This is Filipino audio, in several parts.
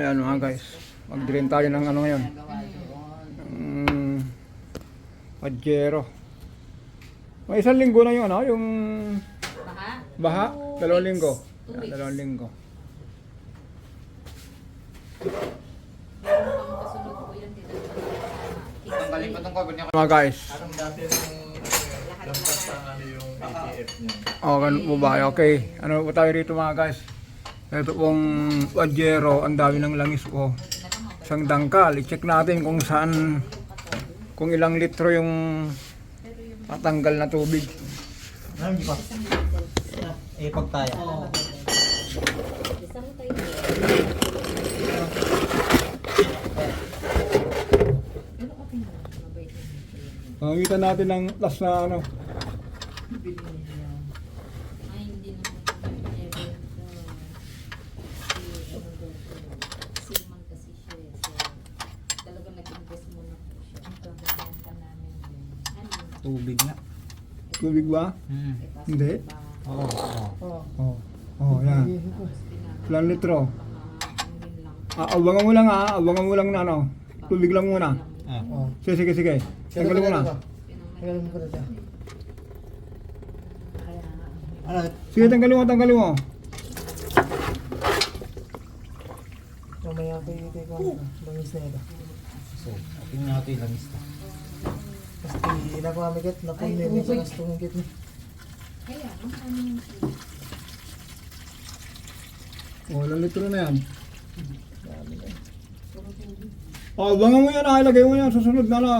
Ayan mga guys. Mag-drain tayo ng ano ngayon. Mm, Pajero. May isang linggo na yung ano, yung Baha? baha. Dalawang linggo. Ayan, dalawang linggo. Yun. Mga guys. Sa ano yung ATF niya. Oh, ganun po ba? Okay. Ano po tayo rito mga guys? Ito pong Pajero. Ang dami ng langis po. Isang dangkal. I-check natin kung saan, kung ilang litro yung tatanggal na tubig. Ano, di pa? Eh, pag tayo. Isang tayo. Pero okay na lang. Mabait na. Makikita natin ng last na ano. Ay, hindi naman po ever uh, si ano daw po, seaman kasi siya eh. So, talagang nag-invest muna po siya. Ang gagawin namin yun. Ano yun? Tubig nga. Tubig ba? Hmm. Ipasok Hindi. Oo. oo. Oh. Oh, yan. Ilang litro? Ano. Ah, awangan mo lang ah. Awangan mo lang na ano. Tubig lang muna. Ah. Sige, sige, sige. Tanggalin mo na. Tanggalin mo na Ano? Sige, tanggalin mo, tanggalin mo. Mamaya ko yung ito ko. Bangis na ito. So, tingnan natin yung langis na. Nakamamigit na po nila sa gastong kit ni. Kaya, ang ano yung Oh, ilang litro na yan. Oh, awangan mo yan ah. Ilagay mo yan. Susunod na ano.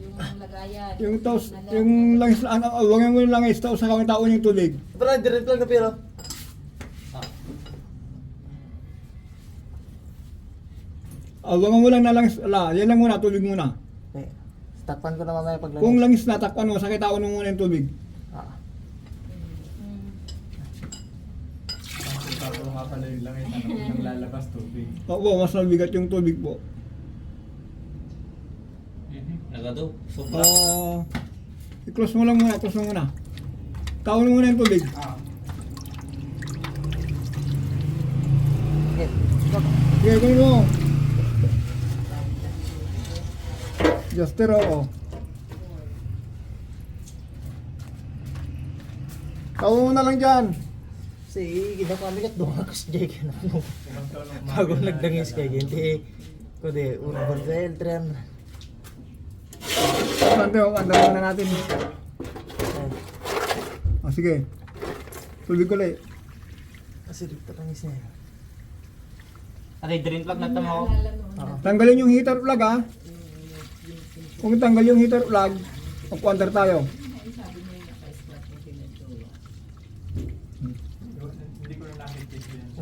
yung lagayan. Yung taos, yung langis, ano, awangan mo yung langis. Tapos sa kami taon yung tubig. Pero direct lang na pero. Awangan mo lang na langis. Ala, yan lang muna. Tubig muna. Takpan ko na mamaya pag Kung langis na, takpan mo. Sakit taon mo muna yung tubig. Ah. Bago nga pala yung langis, ano, nang lalabas tubig. Opo, mas mabigat yung tubig po. Nagado. Oh, i-close mo lang muna, close mo muna. Taon mo muna yung tubig. Okay. Sige, kunin mo. Juster, oo. Taon mo na lang dyan. Si ginapamigit doon ako sa Jake na. Bago nagdangis kay Ginti. Ko de urban sa Eltren. Sante, oh, andarin na natin. Oh, sige. Tubig ko ulit. Kasi dito tangis na yun. Okay, drain plug na tamo. Tanggalin yung heater plug, ha? Kung tanggal yung heater plug, magpuandar tayo.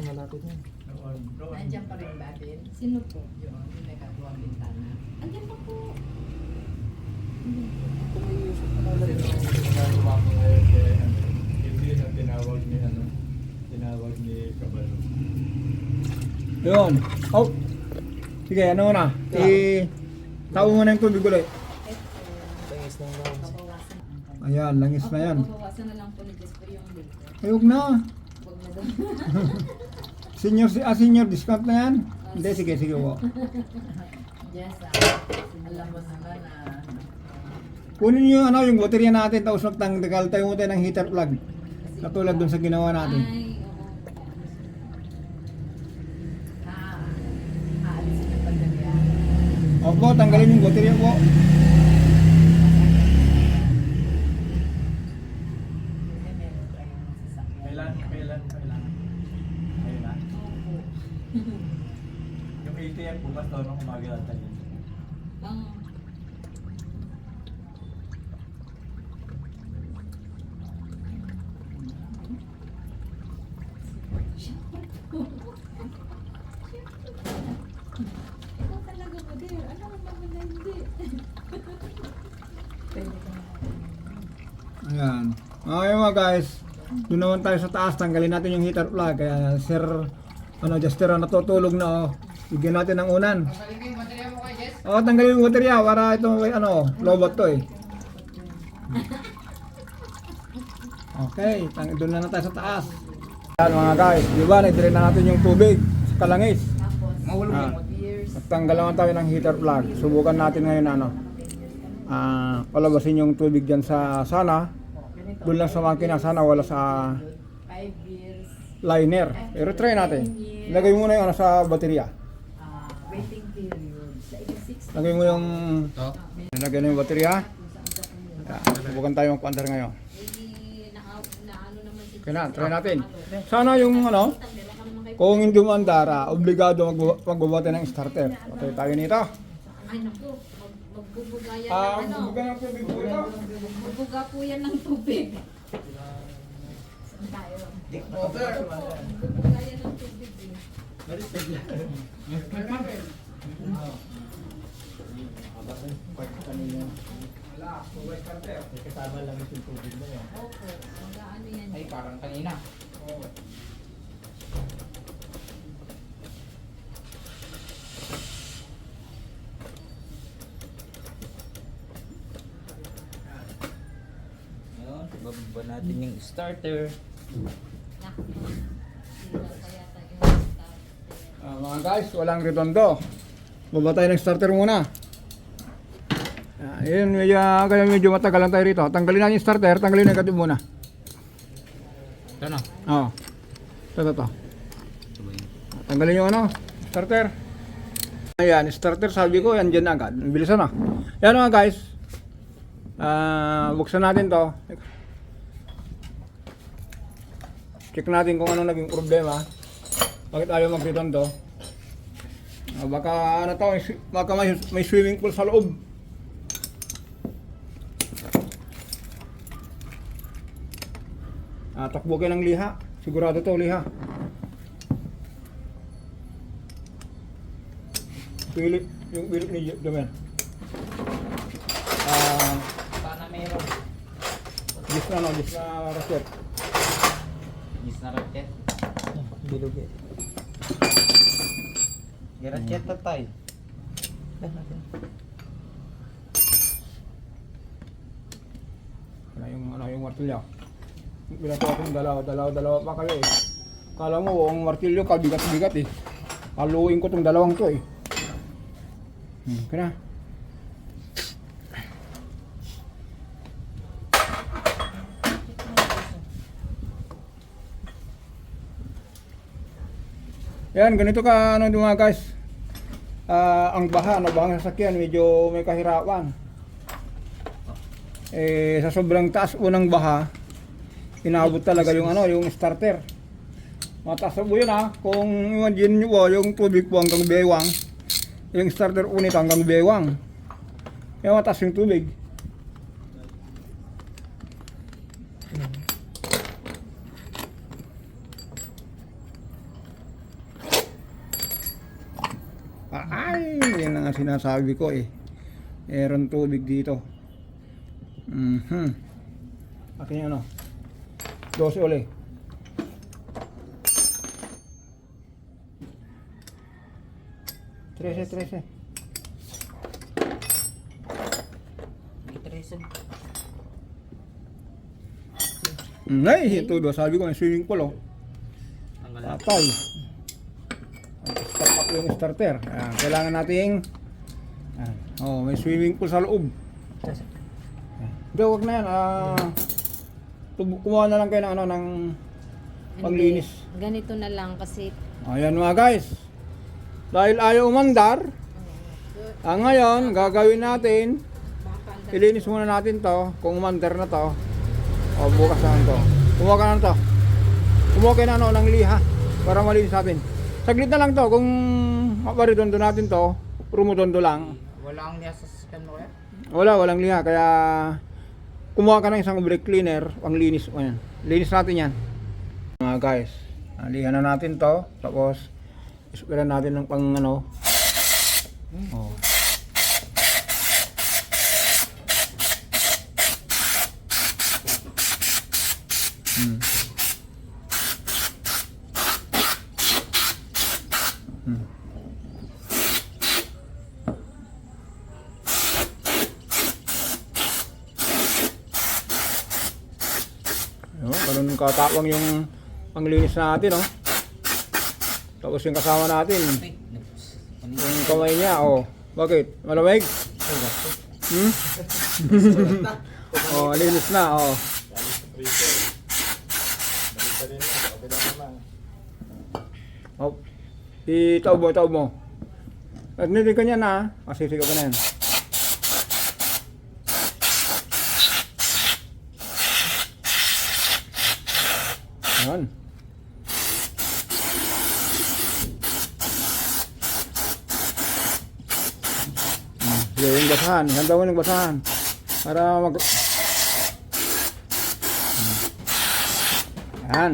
Malapit na. Nandiyan pa rin ba din? Sino po? Yun, yung nagkatuwang bintana. Andiyan pa po. Yun. Oh. Sige, ano na? I... Tawo mo na yung tubig ulit. Tangis na lang. Babawasan. Ayan, langis na yan. Babawasan na lang po ni yung na. Huwag na. Senior, ah, senior discount na yan? Hindi, sige, sige po. Yes, ah, alam mo naman na Kunin niyo yung, ano, yung baterya natin, tapos magtanggal tayo mo tayo ng heater plug. Katulad dun sa ginawa natin. Ay, oo. ah, aalisin na pag ganyan. Opo, tanggalin yung baterya po. Kailan, kailan, kailan? Kailan? Yung ATF bukas daw nung umaga natin. Oo. Ikaw talaga ba, dear? Ano naman na hindi? Pwede ka na. Ayan. Okay mga guys, doon tayo sa taas, tanggalin natin yung heater plug. Kaya sir, ano, Juster, natutulog na oh. Bigyan natin ng unan. Oo, tanggalin yung baterya para ito, ano, lobot to eh. Okay, tang doon na, na tayo sa taas. Ayan mga guys, di ba, nag-drain na natin yung tubig sa kalangis. Tapos, Ah, Tanggal naman tayo ng heater plug. Subukan natin ngayon ano. Ah, palabasin yung tubig diyan sa sana. Doon lang sa makina sana wala sa liner. Pero try natin. Lagay mo na yung ano sa baterya. ah, waiting period. Sa 86 Lagay mo yung Lagay na yung baterya. Subukan tayo mag-pandar ngayon. Eh, Kaya na, try natin. Sana yung ano, kung hindi umandar, ah, obligado mag magbubuti ng starter. Patay tayo nito. Ay naku, magbubuga yan Ah, ng ano. magbubuga ng tubig po ito. Magbubuga po yan ng tubig. Saan tayo? Magbubuga yan ng tubig eh. Kasama lang yung tubig mo yan. Opo, mag-ano yan. Ay, parang kanina. Ngayon, yung starter. Yung. Ah, mga guys, walang redondo. Baba tayo ng starter muna. Ah, yun, medyo, kaya medyo matagal lang tayo rito. Tanggalin natin yung starter, tanggalin yung negative muna. Ito na. Oo. Ito, ito, ito. Tanggalin yung ano, starter. Ayan, starter sabi ko, yan dyan agad. Bilisan na. Yan mga guys. Ah, buksan natin to. Check natin kung ano naging problema. Bakit ayaw mag-redondo. Ah, baka ano to, baka may, may swimming pool sa loob. Ah, takbo kayo ng liha. Sigurado to liha. Pilip, yung pilip ni Domen. Ah, Sana meron. gis na no, gis na raket. Yes na raket. Bilog eh. Giraket na tayo. Ano yung ano yung martilyo. Binato akong dalawa, dalawa, dalawa pa kayo eh. Kala mo ang martilyo kabigat-bigat eh. Haluin ko tong dalawang to eh. Hmm, kaya. Yan, ganito ka ano mga guys. Ah, ang baha, ano ba ang sasakyan, medyo may kahirapan. Eh, sa sobrang taas unang baha, inabot talaga yung ano, yung starter. Mataas po yun ha. Kung imagine nyo po, yung tubig po hanggang bewang, yung starter unit hanggang bewang. Kaya mataas yung tubig. Ay, yan ang sinasabi ko eh. Meron tubig dito. Mhm. Akin ano. 12 uli. Trece, trece. May treson. Mm, Ay, ito do. Sabi ko, may swimming pool oh. Patay. Yung starter. Ayan, kailangan nating ayan. Oh, may swimming pool sa loob. Hindi, wag na yan. Ah, kumuha na lang kayo ng ano, ng panglinis. Ganito na lang kasi Ayan mga guys. Dahil ayaw umandar, ah, ngayon, gagawin natin, ilinis muna natin to, kung umandar na to, o bukas na to. Kumuha ka na to. Kumuha kayo na ano, ng liha, para malinis natin. Saglit na lang to, kung maparidondo natin to, rumudondo lang. Wala ang liya sa sasakyan mo kaya? Wala, walang liha, kaya kumuha ka ng isang brake cleaner, pang linis. Ayan. Linis natin yan. Mga guys, liha na natin to, tapos ispiran natin ng pang ano. Oh. Hmm. Katapang yung panglinis natin, oh. Tapos yung kasama natin, yung kamay niya, oh. Bakit? Malamig? Hmm? oh, linis na, oh. Oh. Itaob mo, itaob mo. At ka niya na, kasi sigaw ka na yan. Ayan. Hmm, Sige, yung basahan. Handa mo yung basahan. Para mag... Ayan.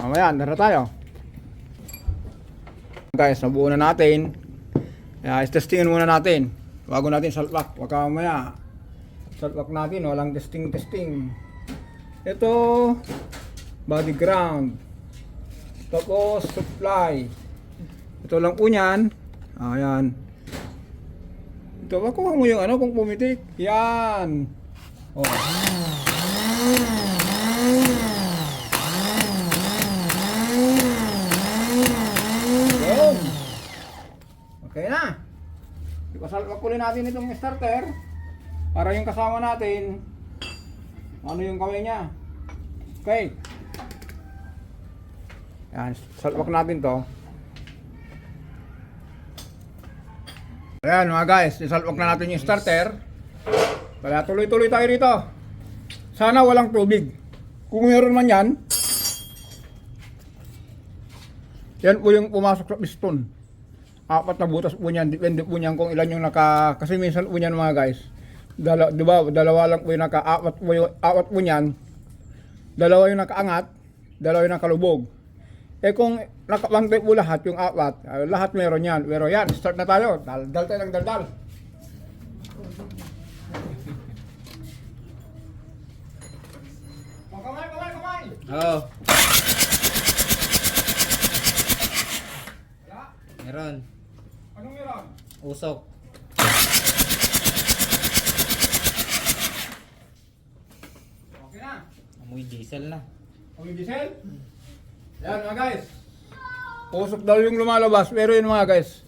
Mamaya, andara tayo. Guys, nabuo na natin. Kaya testingin muna natin. Bago natin salpak. Wag ka mamaya. Salpak natin, walang testing testing. Ito, body ground. Tapos, supply. Ito lang po yan. Ayan. Ito, makuha mo yung ano kung pumitik. Yan. Oh. Okay na. Ipasalpak ulit natin itong starter. Para yung kasama natin, ano yung kamay niya. Okay. Yan, salpak natin to. Ayan mga guys, isalpak na natin yung starter. Kaya tuloy-tuloy tayo rito. Sana walang tubig. Kung meron man yan, yan po yung pumasok sa piston. Apat na butas po niyan, depende po niyan kung ilan yung naka, kasi minsan po niyan mga guys, dala, di ba, dalawa lang po yung naka, apat po, yung, apat po niyan, dalawa yung nakaangat, dalawa yung nakalubog. Eh kung nakapantay po lahat, yung apat, ah, lahat meron yan. Pero yan, start na tayo. Daldal tayo ng daldal. Oh, kamay, kamay, kamay! Oo. Wala. Meron. Anong meron? Usok. Okay na. Amoy diesel na. Ang diesel? Yan mga guys. Pusok daw yung lumalabas. Pero yun mga guys,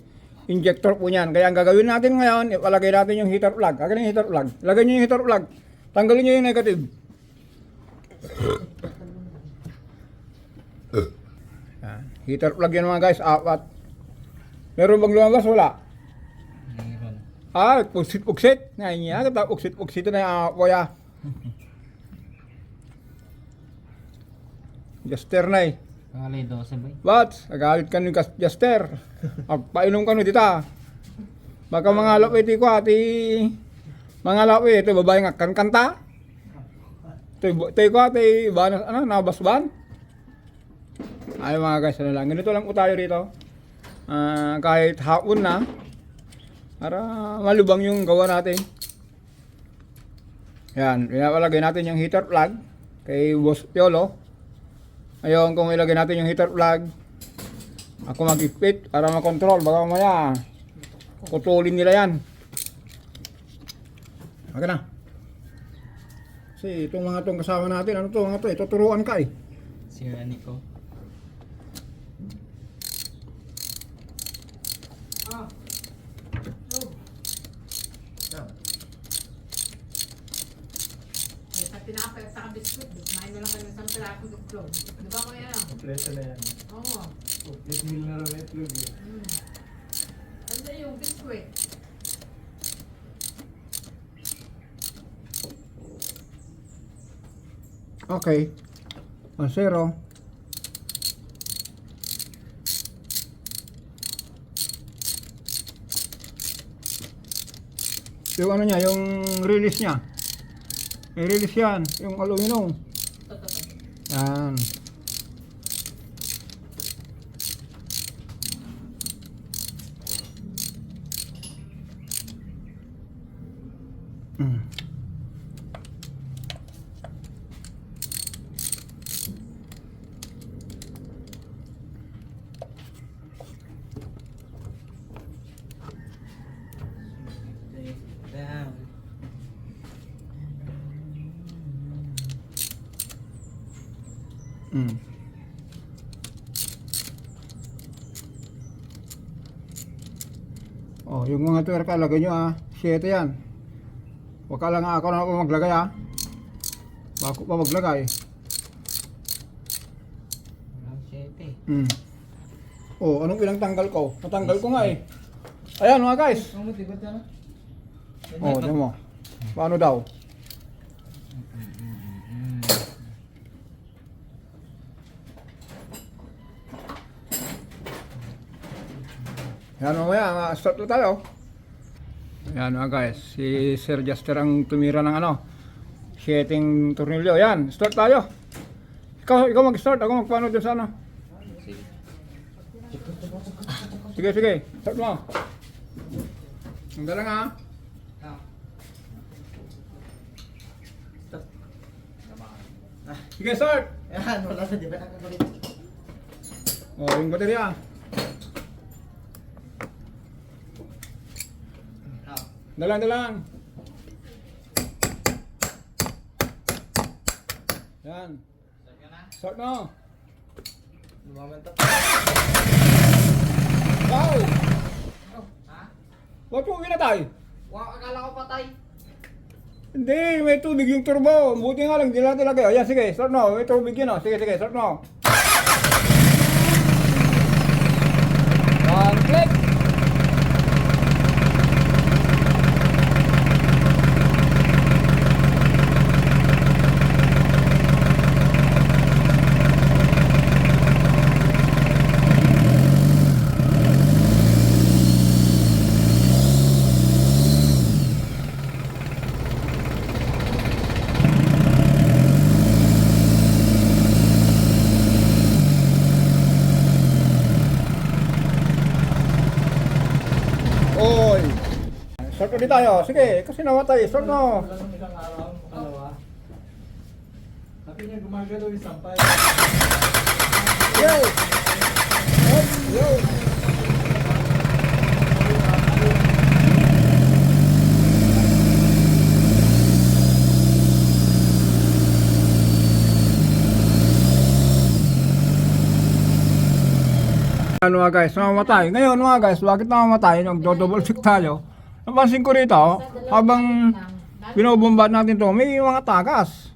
injector po niyan. Kaya ang gagawin natin ngayon, ipalagay natin yung heater plug. Akin yung heater plug. Lagay niyo yung heater plug. Tanggalin niyo yung negative. Yan. Heater plug yan mga guys, apat. Meron bang lumabas? Wala. Ah, puksit-puksit. Ngayon niya, kata puksit-puksit na yung ako ya. Juster na eh. Pangalay 12 ba? But, agalit ka ni Juster. Painom ka no dita. Baka mga lapit ko ati mga lapit ito babae nga kan kanta. Ito ko ati banas ano nabasban. Ay mga guys, ano lang. Ganito lang po tayo rito. Ah, kahit hapon na para malubang yung gawa natin. Yan, pinapalagay natin yung heater plug kay Boss Piolo. Ngayon, kung ilagay natin yung heater plug, ako mag-ipit para makontrol. Baka mamaya, kutulin nila yan. Okay na. Kasi itong mga itong kasama natin, ano to mga to, eh, tuturuan ka eh. Si Nico. Eh, sa tinapay at saka biskuit, kumain na lang kayo ng isang pirasong itlog. Di ba kuya? Kompleto na yan. Oo. Complete meal na rin itlog eh. Mm. Ano yung biskuit? Okay. O, zero. Yung ano niya, yung release niya. May release yan, yung aluminum. Yan. Mm. Mm. Oh, yung mga tuwerka, lagay nyo ah. 7 yan. Huwag ka lang ako na ako maglagay ah. Bako pa maglagay. Hmm. Oh, anong ilang tanggal ko? Natanggal ko nga eh. Ayan mga guys. Na. Oh, tignan mo. Paano daw? Yan mamaya, start na tayo. Yan mga guys, si Sir Juster ang tumira ng ano, setting tornilyo. Yan, start tayo. Ikaw, ikaw mag-start, ako magpaano dyan sa ano. Sige, sige, start mo. Ang galang ha. Sige, start! Yan, wala na, di ba nakakulit? Oh, yung baterya. Dalang, dalang. Yan. Start na. Lumaman to. Wow! Huwag mo pinatay. Wow, akala ko patay. Hindi, may tubig yung turbo. Buti nga lang, lang talaga. Ayan, sige, start na. May tubig yun, oh. Sige, sige, start na. Ulit tayo. Sige, kasi namatay. Start mo. Wala isang araw. Sabi niya gumagalaw yung sampay. Yo! Yo! Ano mga guys, namamatay. Ngayon mga guys, bakit namamatay? Nag-double check tayo. Napansin ko rito, habang binobomba natin to, may mga tagas.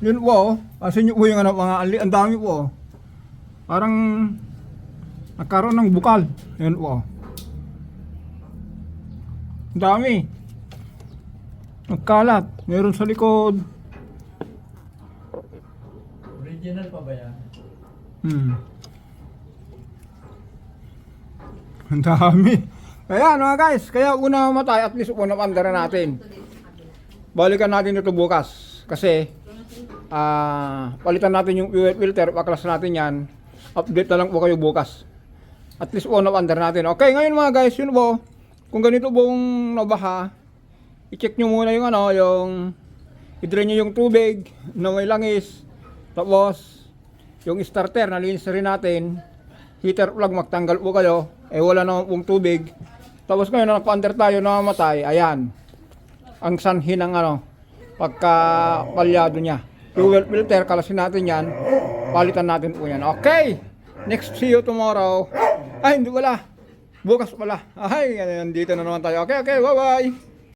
Yun po, kasi nyo po yung ano, mga ali, ang dami po. Parang nagkaroon ng bukal. Yun po. Ang dami. Nagkalat. Meron sa likod. Original pa ba yan? Hmm. Ang dami. Kaya mga guys, kaya una matay, at least una pandara natin. Balikan natin ito bukas. Kasi, ah palitan natin yung fuel filter, paklas natin yan. Update na lang po kayo bukas. At least una pandar natin. Okay, ngayon mga guys, yun po. Kung ganito pong nabaha, i-check nyo muna yung ano, yung i-drain nyo yung tubig na may langis. Tapos, yung starter, na rin natin. Heater plug, magtanggal po kayo. Eh, wala naman pong tubig. Tapos ngayon, nagpa-under tayo, namamatay. Ayan. Ang sanhi ng ano, pagka palyado niya. Fuel filter, kalasin natin yan. Palitan natin po yan. Okay! Next, see you tomorrow. Ay, hindi wala. Bukas pala. Ay, nandito na naman tayo. Okay, okay, bye-bye.